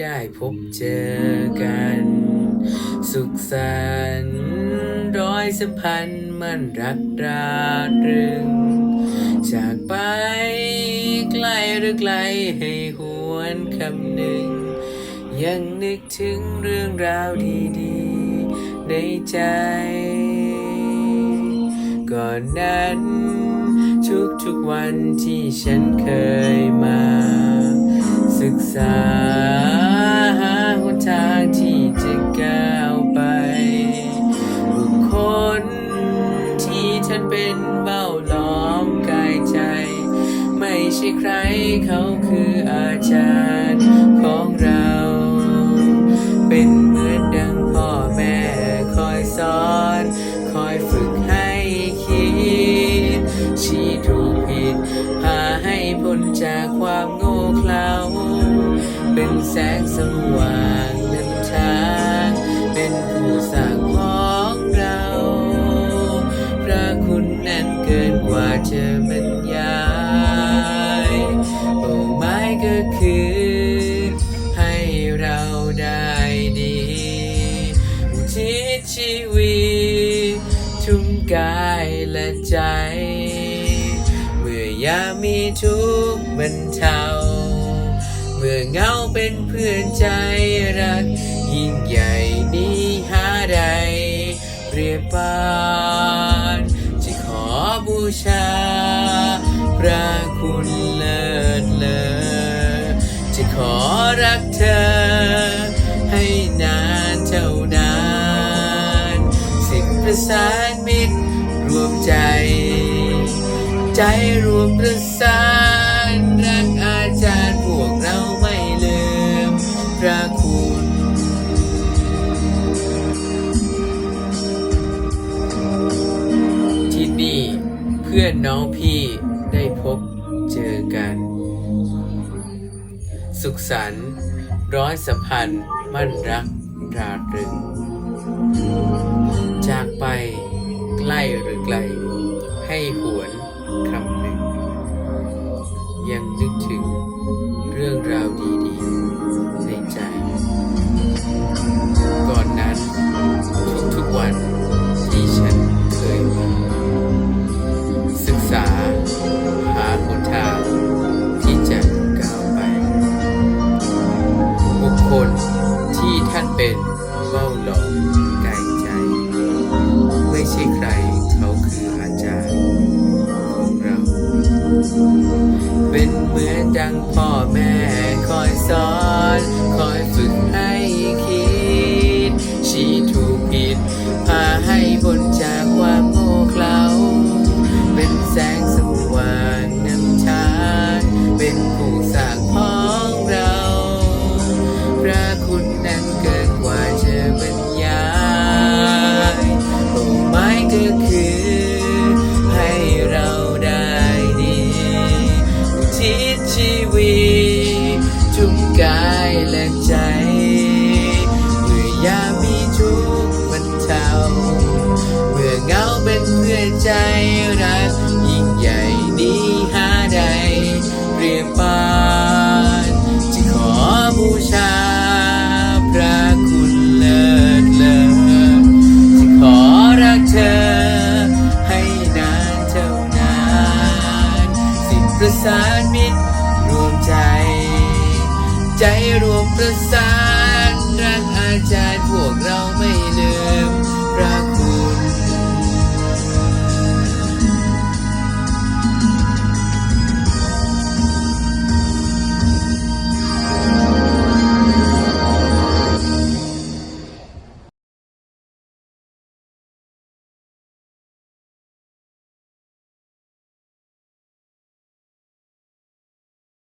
ได้พบเจอกัน สุขสันต์ร้อยสัมพันธ์มันรักราตรึง จากไปไกลหรือไกลให้หวนคำหนึ่ง ยังนึกถึงเรื่องราวดีๆ ในใจ ก่อนนั้นทุกๆวันที่ฉันเคยมา ศึกษา ที่ท่านเป็นเบ้าล้อมกายใจ ไม่ใช่ใครเขาคืออาจารย์ของเรา เป็นเหมือนดังพ่อแม่คอยสอน คอยฝึกให้คิด ชี้ถูกผิด พาให้พ้นจากความโง่เขลาเป็นแสงสว่างนำทาง ทุ่มกายและใจ เมื่อยามีทุกข์บรรเทา เมื่อเหงาเป็นเพื่อนใจรัก ยิ่งใหญ่นี้หาใดเปรียบปานจะขอบูชา พระคุณเลิศเลอจะขอรักเธอ ให้นานเท่านาน ประสานมิตรรวมใจ ใจรวมประสานรักอาจารย์พวกเราไม่ลืมพระคุณที่นี่เพื่อนน้องพี่ได้พบเจอกัน สุขสันต์ร้อยสัมพันธ์มั่นรักราตรึง จากไปใกล้หรือไกล ให้หวนคำหนึ่ง ยังนึกถึงเรื่องราวดี ดังพ่อแม่คอยสอน